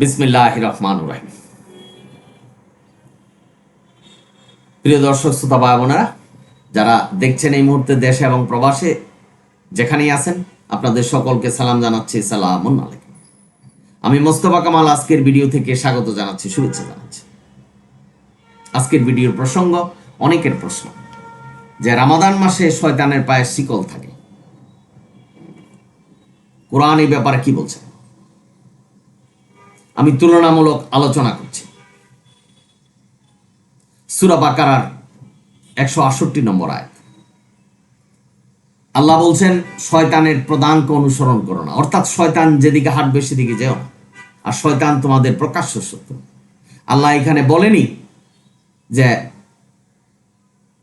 বিসমিল্লাহ রহমান রাহিম প্রিয় দর্শক, শ্রোতা ভাই বোনেরা, যারা দেখছেন এই মুহূর্তে দেশে এবং প্রবাসে, যেখানেই আছেন, আপনাদের সকলকে সালাম জানাচ্ছি। সালাম আলাইকুম। আমি মোস্তফা কামাল, আজকের ভিডিও থেকে স্বাগত জানাচ্ছি, শুভেচ্ছা জানাচ্ছি। আজকের ভিডিওর প্রসঙ্গ, অনেকের প্রশ্ন। যে রামাদান মাসে শয়তানের পায়ে শিকল থাকে। কোরআন এই ব্যাপারে কি বলছে? আমি তুলনামূলক আলোচনা করছি। সুরা বাকারার একশো আটষট্টি নম্বর আয়াত। আল্লাহ বলছেন, শয়তানের প্রদানকে অনুসরণ করো না। অর্থাৎ শয়তান যেদিকে হাঁটবে সেদিকে যেও না। আর শয়তান তোমাদের প্রকাশ্য শত্রু। আল্লাহ এখানে বলেনি যে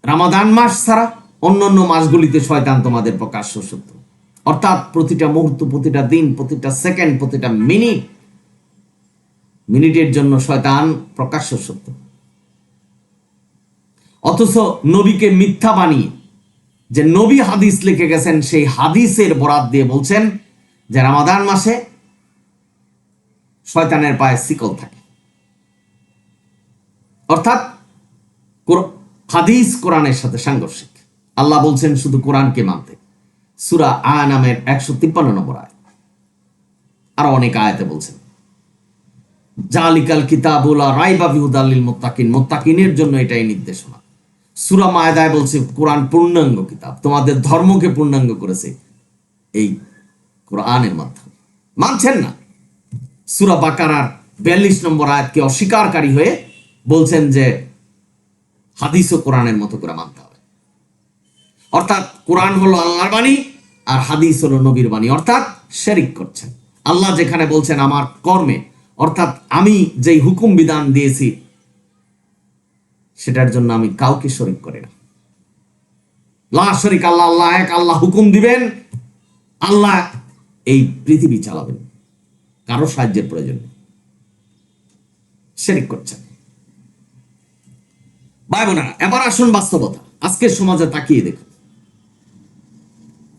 রামাদান মাস ছাড়া অন্য অন্য মাসগুলিতে শয়তান তোমাদের প্রকাশ্য শত্রু। অর্থাৎ প্রতিটা মুহূর্ত, প্রতিটা দিন, প্রতিটা সেকেন্ড, প্রতিটা মিনিট মিনিটের জন্য শয়তান প্রকাশ্য সত্য। অথচ নবীকে মিথ্যা বানিয়ে যে নবী হাদিস লিখে গেছেন, সেই হাদিসের বরাত দিয়ে বলছেন যে রামাদান মাসে শয়তানের পায়ে শিকল থাকে। অর্থাৎ হাদিস কোরআনের সাথে সাংঘর্ষিক। আল্লাহ বলছেন শুধু কোরআনকে মানতে। সুরা আ নামের একশো তিপ্পান্ন নম্বর আয় আরও অনেক আয়াতে বলছেন। জালিকাল কিতাবুলা রাইবা মোত্তাকিন। মোত্তাকিনের জন্য এটাই নির্দেশনা। সুরা মায়দায় বলছে, কোরআন পূর্ণাঙ্গ কিতাব। তোমাদের ধর্মকে পূর্ণাঙ্গ করেছে এই কোরআনের মাধ্যমে। মানছেন না? সুরা বাকারার বিয়াল্লিশ নম্বর আয়াতকে অস্বীকারী হয়ে বলছেন যে হাদিস ও কোরআনের মতো করে মানতে হবে। অর্থাৎ কোরআন হলো আল্লাহর বাণী আর হাদিস হলো নবীর বাণী। অর্থাৎ শেরিক করছেন। আল্লাহ যেখানে বলছেন, আমার কর্মে অর্থাৎ আমি যেই হুকুম বিধান দিয়েছি, সেটার জন্য আমি কাউকে শরিক করি না। শরিক আল্লাহ আল্লাহ এক, আল্লাহ হুকুম দিবেন, আল্লাহ এই পৃথিবী চালাবেন। কারও সাহায্যের প্রয়োজন শেরিক করছেন। ভাই বোনেরা এবার আসুন বাস্তবতা। আজকের সমাজে তাকিয়ে দেখুন।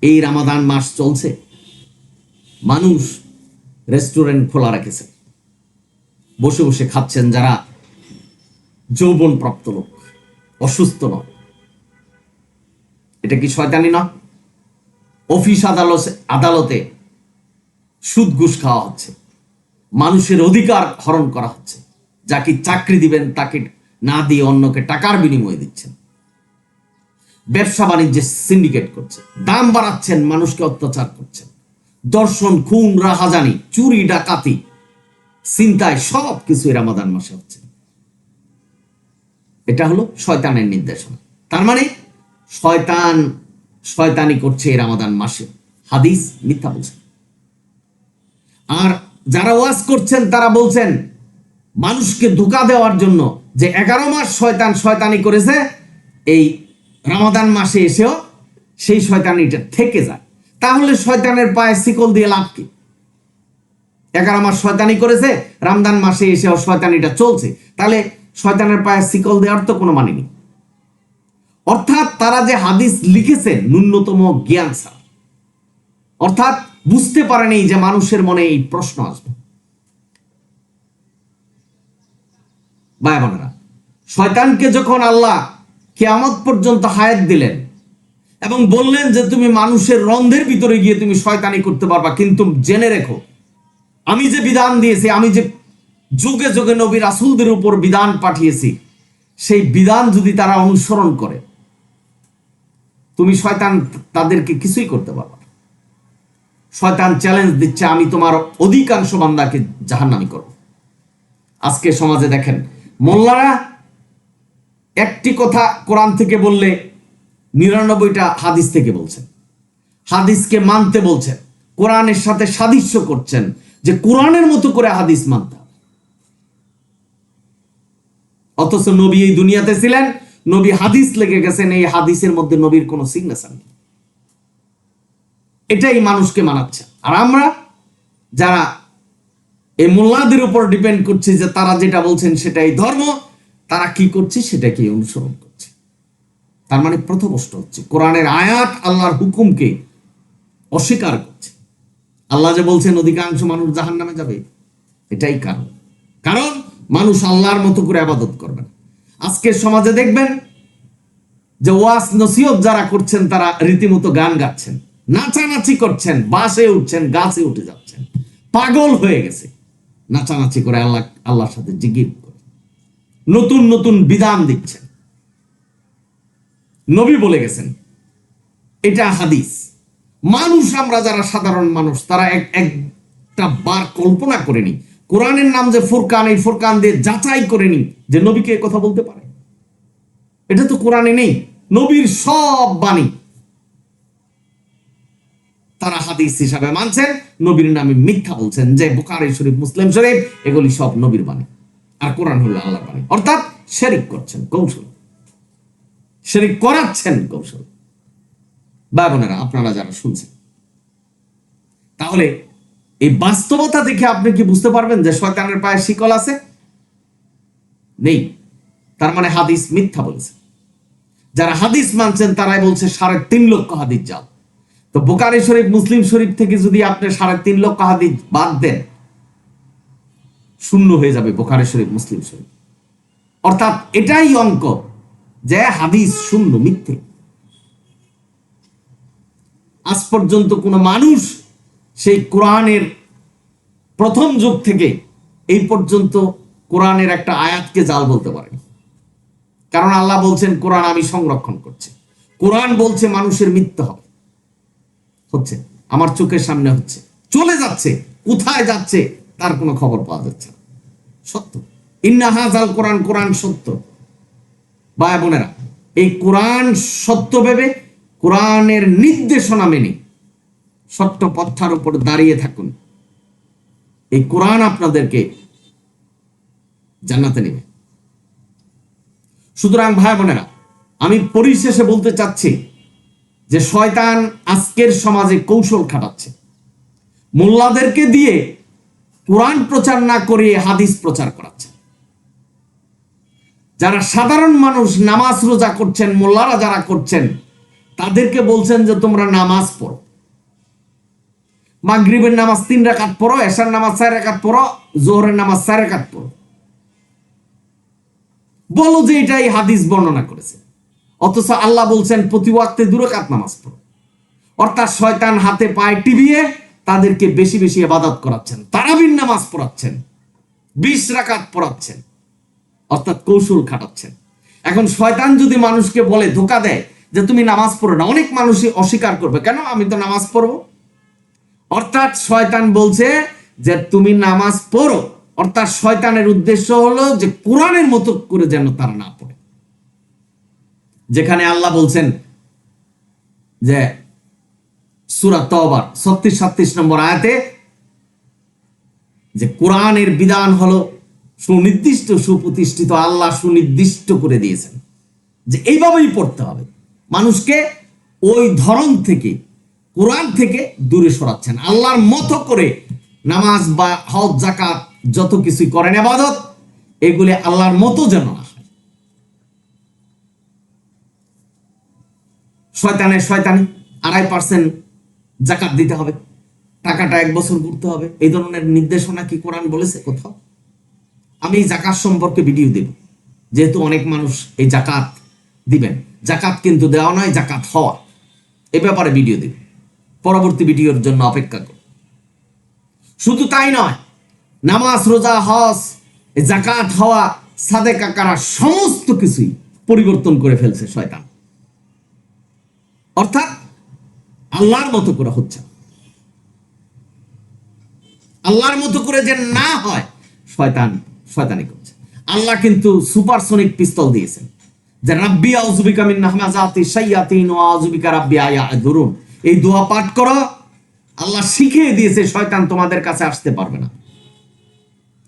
এই রামাদান মাস চলছে। মানুষ রেস্টুরেন্ট খোলা রেখেছে। বসে বসে খাচ্ছেন যারা যৌবন প্রাপ্ত লোক, অসুস্থ নয় এটা কি শয়তানি না? অফিস আদালত, আদালতে সুদ ঘুষ খাওয়া হচ্ছে। মানুষের অধিকার হরণ করা হচ্ছে। যাকে চাকরি দিবেন, তাকে না দিয়ে অন্যকে টাকার বিনিময়ে দিচ্ছেন। ব্যবসা বাণিজ্যে সিন্ডিকেট করছে। দাম বাড়াচ্ছেন, মানুষকে অত্যাচার করছেন। দর্শন, খুন, রাহাজানি, চুরি, ডাকাতি চিন্তায় সব কিছু রামাদান মাসে হচ্ছে। এটা হলো শয়তানের নির্দেশনা। তার মানে শয়তান শয়তানি করছে রামাদান মাসে। হাদিস মিথ্যা বলছে। আর যারা ওয়াজ করছেন, তারা বলছেন, মানুষকে ধোকা দেওয়ার জন্য যে এগারো মাস শয়তান শয়তানি করেছে, এই রামাদান মাসে এসেও সেই শয়তানিটা থেকে যায়। তাহলে শয়তানের পায়ে শিকল দিয়ে লাভ কি? এগারো মাস শয়তানি করেছে রামদান মাসে এসেও শয়তানিটা চলছে। তাহলে শয়তানের পায়ে শিকল দেওয়ার তো কোনো মানে নেই। অর্থাৎ তারা যে হাদিস লিখেছে, ন্যূনতম জ্ঞান ছাড়া। অর্থাৎ বুঝতে পারেনি যে মানুষের মনে এই প্রশ্ন আসবে। ভাই বোনেরা, শয়তানকে যখন আল্লাহ কেয়ামত পর্যন্ত হায়াত দিলেন এবং বললেন যে তুমি মানুষের রন্ধের ভিতরে গিয়ে তুমি শয়তানি করতে পারবা, কিন্তু জেনে রেখো আমি যে বিধান দিয়েছি, আমি যে যুগে যুগে নবী রাসুলদের উপর বিধান পাঠিয়েছি, সেই বিধান যদি তারা অনুসরণ করে, তুমি শয়তান তাদেরকে কিছুই করতে পারবা। শয়তান চ্যালেঞ্জ দিচ্ছে, আমি তোমার অধিকাংশ বান্দাকে জাহান্নামি করব আজকে সমাজে দেখেন, মোল্লারা একটি কথা কোরআন থেকে বললে, নিরানব্বইটা হাদিস থেকে বলছেন, হাদিসকে মানতে বলছেন, কোরআনের সাথে সাদৃশ্য করছেন যে কোরআনের মতো করে হাদিস মানতে হবে অথচ নবী এই দুনিয়াতে ছিলেন, নবী হাদিস লেগে গেছেন, এই হাদিসের মধ্যে নবীর কোনো সিগনেচার নেই। এটাই মানুষকে মানাচ্ছে। আর আমরা যারা এই মোল্লাদের উপর ডিপেন্ড করছি যে তারা যেটা বলছেন সেটাই ধর্ম, তারা কি করছে সেটাকে অনুসরণ করছে। তার মানে প্রথমষ্ট হচ্ছে, কোরআনের আয়াত আল্লাহর হুকুমকে অস্বীকার করছে। আল্লাহ যে বলছেন, অধিকাংশ মানুষ জাহান নামে যাবে। এটাই কারণ। কারণ মানুষ আল্লাহর মতো করে আবাদত করবে না। আজকের সমাজে দেখবেন যে ওয়াস নসিহত যারা করছেন, তারা রীতিমতো গান গাচ্ছেন, নাচানাচি করছেন, বাসে উঠছেন, গাছে উঠে যাচ্ছেন। পাগল হয়ে গেছে। নাচানাচি করে আল্লাহ, আল্লাহর সাথে জিগির করে। নতুন নতুন বিধান দিচ্ছেন। নবী বলে গেছেন, এটা হাদিস। মানুষ আমরা যারা সাধারণ মানুষ, তারা এক, একটা বার কল্পনা করেনি কোরআনের নাম যে ফুরকান, এই ফুরকান দিয়ে যাচাই করেনি যে নবীকে কথা বলতে পারে। এটা তো কোরআনে নেই, নবীর সব বাণী। তারা হাদিস হিসাবে মানছেন, নবীর নামে মিথ্যা বলছেন যে বুখারী শরীফ, মুসলিম শরীফ, এগুলি সব নবীর বাণী। আর কোরআন হলো আল্লাহর বাণী। অর্থাৎ শেরিক করছেন কৌশল। শেরিক করাচ্ছেন কৌশল। ভাই বোনেরা, আপনারা যারা শুনছেন। তাহলে এই বাস্তবতা দেখে আপনি কি বুঝতে পারবেন যে শয়তানের পায়ে শিকল আছে? নেই। তার মানে হাদিস মিথ্যা বলেছে। যারা হাদিস মানছেন, তারাই বলছে সাড়ে তিন লক্ষ হাদিস যাও। তো বোকারি শরীফ, মুসলিম শরীফ থেকে যদি আপনি সাড়ে তিন লক্ষ হাদিস বাদ দেন, শূন্য হয়ে যাবে বোকারি শরীফ, মুসলিম শরীফ। অর্থাৎ এটাই অঙ্ক যে হাদিস শূন্য, মিথ্যে। আজ পর্যন্ত কোনো মানুষ সেই কোরআনের প্রথম যুগ থেকে এই পর্যন্ত কোরআনের একটা আয়াতকে জাল বলতে পারেনি। কারণ আল্লাহ বলছেন, কোরআন আমি সংরক্ষণ করছি। কোরআন বলছে মানুষের মৃত্যু হবে। হচ্ছে, আমার চোখের সামনে হচ্ছে। চলে যাচ্ছে, কোথায় যাচ্ছে তার কোনো খবর পাওয়া যাচ্ছে না। সত্য। ইন্নাহাজ আল কোরআন কোরআন সত্য। ভাই বোনেরা, এই কোরআন সত্য ভেবে কোরআনের নির্দেশনা মেনে সত্য পথ্যার উপর দাঁড়িয়ে থাকুন। এই কোরআন আপনাদেরকে জান্নাতে নেবে। সুতরাং ভাই বোনেরা, আমি পরিশেষে বলতে চাচ্ছি যে শয়তান আজকের সমাজে কৌশল খাটাচ্ছে। মোল্লাদেরকে দিয়ে কোরআন প্রচার না করিয়ে হাদিস প্রচার করাচ্ছে। যারা সাধারণ মানুষ নামাজ রোজা করছেন, মোল্লারা যারা করছেন তাদেরকে বলছেন যে তোমরা নামাজ পড়ো। মাগরিবের নামাজ তিন রাকাত পড়ো, এশার নামাজ চার রাকাত পড়ো, জোহরের নামাজ চার রাকাত পড়ো। বলো যে এটাই হাদিস বর্ণনা করেছে। অথচ আল্লাহ বলছেন, প্রতি ওয়াক্তে দুরাকাত নামাজ পড়ো। অর্থাৎ শয়তান হাতে পায়ে টিভিয়ে তাদেরকে বেশি বেশি ইবাদত করাচ্ছেন, তারাবির নামাজ পড়াচ্ছেন, বিশ রাকাত পড়াচ্ছেন, অর্থাৎ কৌশল খাটাচ্ছেন। এখন শয়তান যদি মানুষকে বলে, ধোকা দেয় যে তুমি নামাজ পড়ো না। অনেক মানুষই অস্বীকার করবে। কেন? আমি তো নামাজ পড়ব। অর্থাৎ শয়তান বলছে যে তুমি নামাজ পড়ো। অর্থাৎ শয়তানের উদ্দেশ্য হলো যে কোরআনের মতো করে যেন তারা না পড়ে। যেখানে আল্লাহ বলছেন যে সুরা তবার ছত্রিশ সাত্রিশ নম্বর আয়াতে যে কোরআনের বিধান হলো সুনির্দিষ্ট, সুপ্রতিষ্ঠিত আল্লাহ সুনির্দিষ্ট করে দিয়েছেন। যে এইভাবেই পড়তে হবে। মানুষকে ওই ধরন থেকে, কোরআন থেকে দূরে সরাচ্ছেন। আল্লাহর মতো করে নামাজ বা হজ জাকাত যত কিছুই করেন আবাদত এগুলি আল্লাহর মতো যেন না শয়তানের শয়তানি আড়াই পার্সেন্ট জাকাত দিতে হবে। টাকাটা এক বছর ঘুরতে হবে। এই ধরনের নির্দেশনা কি কোরআন বলেছে কোথাও? আমি জাকাত সম্পর্কে ভিডিও দেব। যেহেতু অনেক মানুষ এই জাকাত দিবেন। জাকাত কিন্তু দেওয়া নয়, জাকাত হওয়া। এ ব্যাপারে ভিডিও দেব পরবর্তী ভিডিওর জন্য অপেক্ষা করুন। শুধু তাই নয়, নামাজ, রোজা, হজ, জাকাত হওয়া সাদে কাকারা সমস্ত কিছুই পরিবর্তন করে ফেলছে শয়তান। অর্থাৎ আল্লাহর মতো করে হচ্ছে। আল্লাহর মতো করে যে না হয়, শয়তান, শয়তানি করছে। আল্লাহ কিন্তু সুপারসনিক পিস্তল দিয়েছেন। যে রাব্বি আউযুবিকা মিন নাহমাজাতি শাইয়াতিন ওয়া আউযুবিকা রাব্বি আয়াদুরুন এই দোয়া পাঠ করো, আল্লাহ শিখিয়ে দিয়েছে, শয়তান তোমাদের কাছে আসতে পারবে না।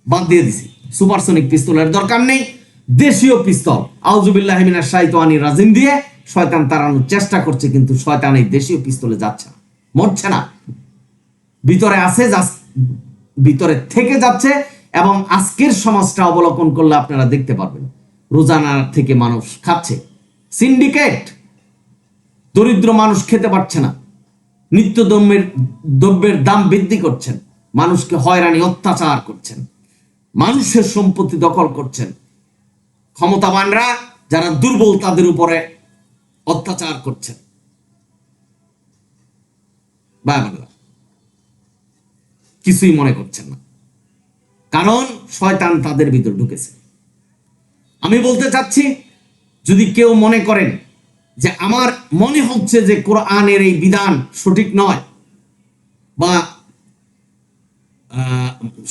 বাদ দিয়ে দিছি। সুপারসনিক পিস্তলের দরকার নেই, দেশীয় পিস্তল। আউজুবিল্লাহ মিনাশ শাইতানি রাজিম দিয়ে শয়তান তাড়ানোর চেষ্টা করছে, কিন্তু শয়তান এই দেশীয় পিস্তলে যাচ্ছে না, মরছে না। ভিতরে আছে ভিতরে থেকে যাচ্ছে, এবং আজকের সমাজটা অবলোকন করলে আপনারা দেখতে পারবেন। রোজানা থেকে মানুষ খাচ্ছে। সিন্ডিকেট দরিদ্র মানুষ খেতে পারছে না। নিত্য দ্রব্যের দ্রব্যের দাম বৃদ্ধি করছেন। মানুষকে হয়রানি, অত্যাচার করছেন। মানুষের সম্পত্তি দখল করছেন। ক্ষমতাবানরা, যারা দুর্বল, তাদের উপরে অত্যাচার করছেন। বাবা কিছুই মনে করছেন না। কারণ শয়তান তাদের ভিতর ঢুকেছে। আমি বলতে চাচ্ছি, যদি কেউ মনে করেন যে আমার মনে হচ্ছে যে কোরআনের এই বিধান সঠিক নয় বা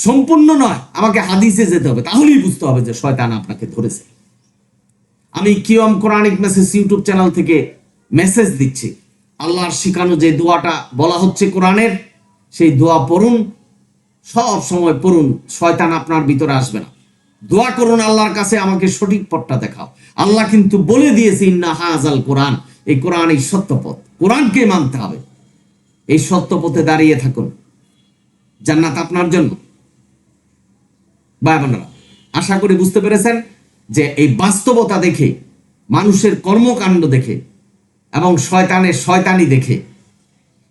সম্পূর্ণ নয়, আমাকে হাদিসে যেতে হবে, তাহলেই বুঝতে হবে যে শয়তান আপনাকে ধরেছে। আমি কিয়ম কোরআনিক মেসেজ ইউটিউব চ্যানেল থেকে মেসেজ দিচ্ছি। আল্লাহর শিখানো যে দোয়াটা বলা হচ্ছে কোরআনের, সেই দোয়া পড়ুন, সব সময় পড়ুন, শয়তান আপনার ভিতরে আসবে না। দোয়া করুন আল্লাহর কাছে আমাকে সঠিক পথটা দেখাও। আল্লাহ কিন্তু বলে দিয়েছে, ইন্না হাজাল কোরআন। এই কোরআন এই সত্যপথ কোরআনকে মানতে হবে। এই সত্যপথে দাঁড়িয়ে থাকুন। জান্নাত আপনার জন্য। ভাই বোনেরা, আশা করি বুঝতে পেরেছেন যে এই বাস্তবতা দেখে, মানুষের কর্মকাণ্ড দেখে এবং শয়তানের শয়তানি দেখে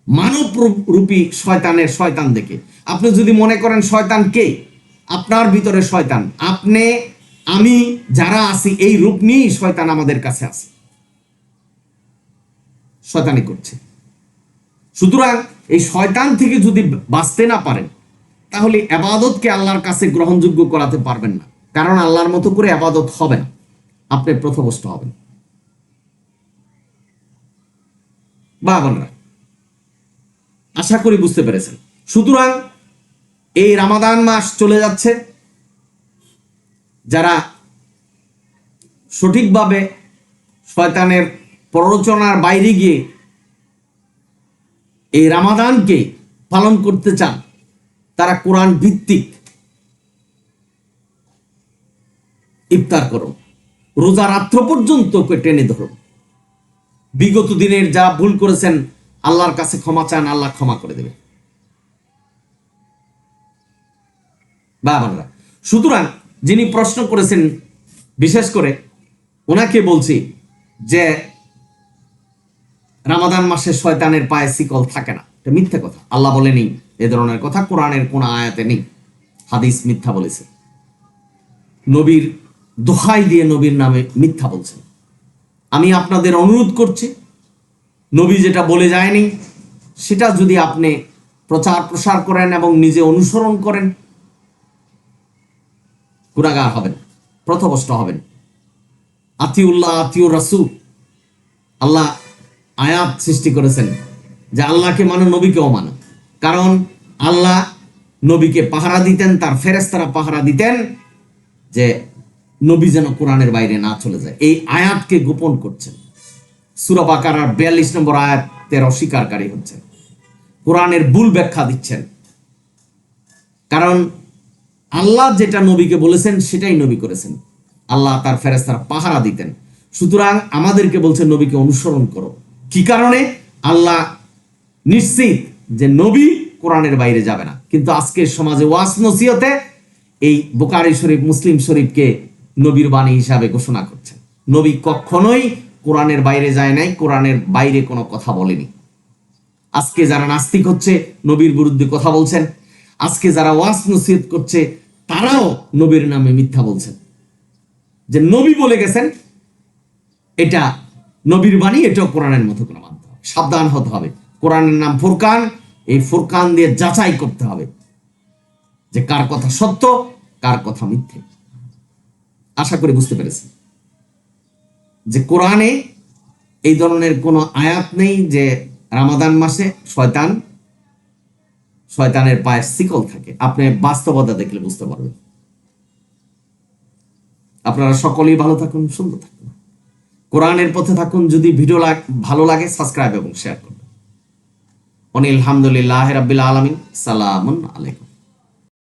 মানব রূপী শয়তানের শয়তান দেখে। আপনি যদি মনে করেন শয়তান কে? আপনার ভিতরে শয়তান। আপনি, আমি যারা আছি, এই রূপ নিয়েই শয়তান আমাদের কাছে আছে। শয়তানি করছে। সুতরাং এই শয়তান থেকে যদি বাঁচতে না পারেন, তাহলে আবাদতকে আল্লাহর কাছে গ্রহণযোগ্য করাতে পারবেন না। কারণ আল্লাহর মতো করে আবাদত হবে না। আপনি প্রথমষ্ট হবেন। বা আশা করি বুঝতে পেরেছেন। সুতরাং এই রামাদান মাস চলে যাচ্ছে। যারা সঠিকভাবে শয়তানের প্ররোচনার বাইরে গিয়ে এই রামাদানকে পালন করতে চান, তারা কোরআন ভিত্তিক ইফতার করুন। রোজা রাত্র পর্যন্ত টেনে ধরুন। বিগত দিনের যা ভুল করেছেন, আল্লাহর কাছে ক্ষমা চান, আল্লাহ ক্ষমা করে দেবে বাবানরা সুতরাং যিনি প্রশ্ন করেছেন, বিশেষ করে ওনাকে বলছি যে রামাদান মাসে শয়তানের পায়ে শিকল থাকে না। এটা মিথ্যা কথা। আল্লাহ বলেনি এ ধরনের কথা। কোরআনের কোন আয়াতে নেই। হাদিস মিথ্যা বলেছে। নবীর দোহাই দিয়ে নবীর নামে মিথ্যা বলছেন আমি আপনাদের অনুরোধ করছি, নবী যেটা বলে যায়নি, সেটা যদি আপনি প্রচার প্রসার করেন এবং নিজে অনুসরণ করেন গুণাগার হবেন প্রথমষ্ট হবেন। আতিউল্লাহ, আতিউর রাসুল, আল্লাহ আয়াত সৃষ্টি করেছেন যে আল্লাহকে মানো, নবীকেও মানো। কারণ আল্লাহ নবীকে পাহারা দিতেন, তার ফেরেস্তারা পাহারা দিতেন যে নবী যেন কোরআনের বাইরে না চলে যায়। এই আয়াতকে গোপন করছেন। সুরাবাকার বিয়াল্লিশ নম্বর আয়াতের অস্বীকারী হচ্ছেন। কোরআনের ভুল ব্যাখ্যা দিচ্ছেন। কারণ আল্লাহ যেটা নবীকে বলেছেন, সেটাই নবী করেছেন। আল্লাহ তার ফেরেস্তারা পাহারা দিতেন। সুতরাং আমাদেরকে বলছেন নবীকে অনুসরণ করো। কি কারণে? আল্লাহ নিশ্চিত যে নবী কোরআনের বাইরে যাবে না। কিন্তু আজকের সমাজে ওয়াস নসিহতে এই বোকারি শরীফ, মুসলিম শরীফকে নবীর বাণী হিসাবে ঘোষণা করছেন নবী কখনোই কোরআনের বাইরে যায় নাই, কোরআনের বাইরে কোনো কথা বলেনি। আজকে যারা নাস্তিক হচ্ছে, নবীর বিরুদ্ধে কথা বলছেন আজকে যারা ওয়াস নসিহত করছে, তারাও নবীর নামে মিথ্যা বলছেন। যে নবী বলে গেছেন, এটা নবীর বাণী, এটাও কোরআনের মতো মানতে হবে। সাবধান হতে হবে। কোরআনের নাম ফুরকান, এই ফুরকান দিয়ে যাচাই করতে হবে যে কার কথা সত্য, কার কথা মিথ্যে। আশা করি বুঝতে পেরেছেন যে কোরআনে এই ধরনের কোনো আয়াত নেই যে রামাদান মাসে শয়তান শয়তানের পায়ের শিকল থাকে। আপনি বাস্তবতা দেখলে বুঝতে পারবেন। আপনারা সকলেই ভালো থাকুন, সুন্দর থাকুন। কোরআনের পথে থাকুন, যদি ভিডিও লাগ ভালো লাগে, সাবস্ক্রাইব এবং শেয়ার করুন। অনিল আলহামদুলিল্লাহ রাব্বিল আলমিন। সালামুন আলাইকুম।